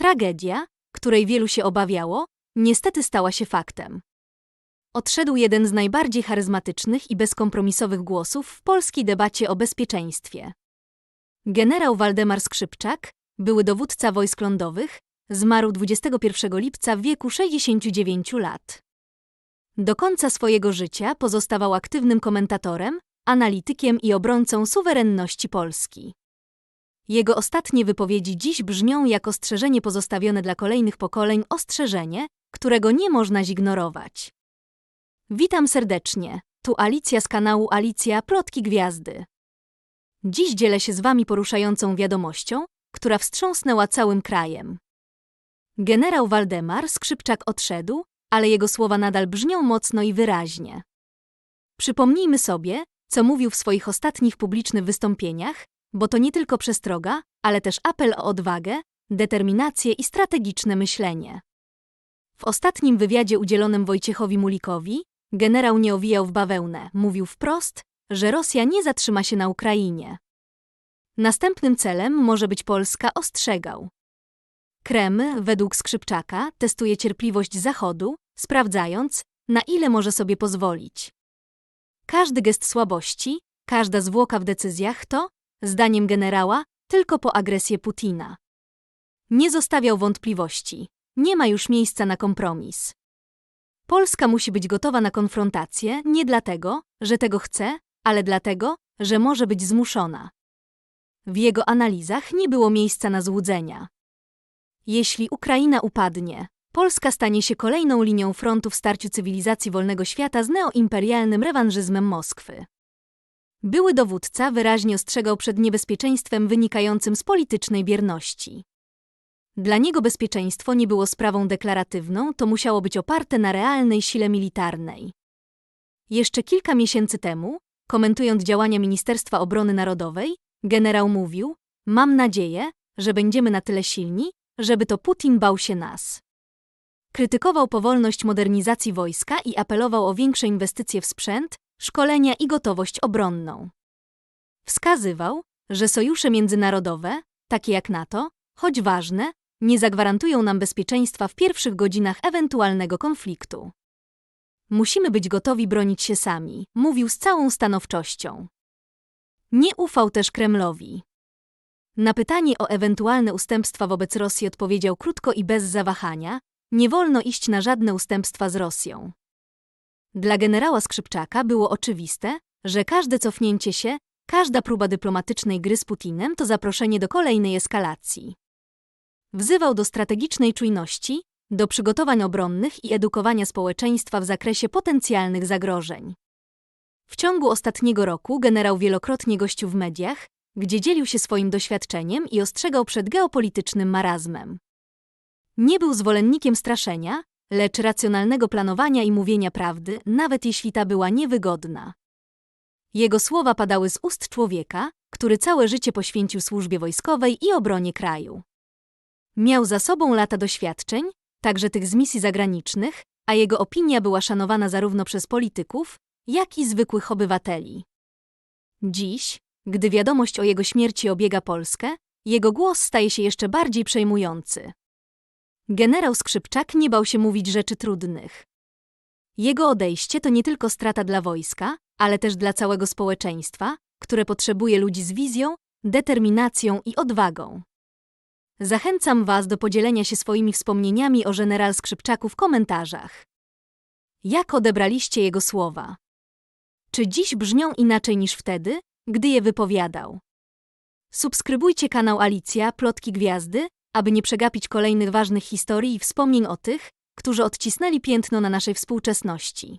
Tragedia, której wielu się obawiało, niestety stała się faktem. Odszedł jeden z najbardziej charyzmatycznych i bezkompromisowych głosów w polskiej debacie o bezpieczeństwie. Generał Waldemar Skrzypczak, były dowódca wojsk lądowych, zmarł 21 lipca w wieku 69 lat. Do końca swojego życia pozostawał aktywnym komentatorem, analitykiem i obrońcą suwerenności Polski. Jego ostatnie wypowiedzi dziś brzmią jak ostrzeżenie pozostawione dla kolejnych pokoleń, ostrzeżenie, którego nie można zignorować. Witam serdecznie, tu Alicja z kanału Alicja Plotki Gwiazdy. Dziś dzielę się z Wami poruszającą wiadomością, która wstrząsnęła całym krajem. Generał Waldemar Skrzypczak odszedł, ale jego słowa nadal brzmią mocno i wyraźnie. Przypomnijmy sobie, co mówił w swoich ostatnich publicznych wystąpieniach, bo to nie tylko przestroga, ale też apel o odwagę, determinację i strategiczne myślenie. W ostatnim wywiadzie udzielonym Wojciechowi Mulikowi, generał nie owijał w bawełnę, mówił wprost, że Rosja nie zatrzyma się na Ukrainie. Następnym celem może być Polska, ostrzegał. Kreml, według Skrzypczaka, testuje cierpliwość Zachodu, sprawdzając, na ile może sobie pozwolić. Każdy gest słabości, każda zwłoka w decyzjach to, zdaniem generała, tylko po agresję Putina. Nie zostawiał wątpliwości. Nie ma już miejsca na kompromis. Polska musi być gotowa na konfrontację nie dlatego, że tego chce, ale dlatego, że może być zmuszona. W jego analizach nie było miejsca na złudzenia. Jeśli Ukraina upadnie, Polska stanie się kolejną linią frontu w starciu cywilizacji wolnego świata z neoimperialnym rewanżyzmem Moskwy. Były dowódca wyraźnie ostrzegał przed niebezpieczeństwem wynikającym z politycznej bierności. Dla niego bezpieczeństwo nie było sprawą deklaratywną, to musiało być oparte na realnej sile militarnej. Jeszcze kilka miesięcy temu, komentując działania Ministerstwa Obrony Narodowej, generał mówił: Mam nadzieję, że będziemy na tyle silni, żeby to Putin bał się nas. Krytykował powolność modernizacji wojska i apelował o większe inwestycje w sprzęt, szkolenia i gotowość obronną. Wskazywał, że sojusze międzynarodowe, takie jak NATO, choć ważne, nie zagwarantują nam bezpieczeństwa w pierwszych godzinach ewentualnego konfliktu. Musimy być gotowi bronić się sami, mówił z całą stanowczością. Nie ufał też Kremlowi. Na pytanie o ewentualne ustępstwa wobec Rosji odpowiedział krótko i bez zawahania: Nie wolno iść na żadne ustępstwa z Rosją. Dla generała Skrzypczaka było oczywiste, że każde cofnięcie się, każda próba dyplomatycznej gry z Putinem to zaproszenie do kolejnej eskalacji. Wzywał do strategicznej czujności, do przygotowań obronnych i edukowania społeczeństwa w zakresie potencjalnych zagrożeń. W ciągu ostatniego roku generał wielokrotnie gościł w mediach, gdzie dzielił się swoim doświadczeniem i ostrzegał przed geopolitycznym marazmem. Nie był zwolennikiem straszenia, lecz racjonalnego planowania i mówienia prawdy, nawet jeśli ta była niewygodna. Jego słowa padały z ust człowieka, który całe życie poświęcił służbie wojskowej i obronie kraju. Miał za sobą lata doświadczeń, także tych z misji zagranicznych, a jego opinia była szanowana zarówno przez polityków, jak i zwykłych obywateli. Dziś, gdy wiadomość o jego śmierci obiega Polskę, jego głos staje się jeszcze bardziej przejmujący. Generał Skrzypczak nie bał się mówić rzeczy trudnych. Jego odejście to nie tylko strata dla wojska, ale też dla całego społeczeństwa, które potrzebuje ludzi z wizją, determinacją i odwagą. Zachęcam Was do podzielenia się swoimi wspomnieniami o general Skrzypczaku w komentarzach. Jak odebraliście jego słowa? Czy dziś brzmią inaczej niż wtedy, gdy je wypowiadał? Subskrybujcie kanał Alicja Plotki Gwiazdy, aby nie przegapić kolejnych ważnych historii i wspomnień o tych, którzy odcisnęli piętno na naszej współczesności.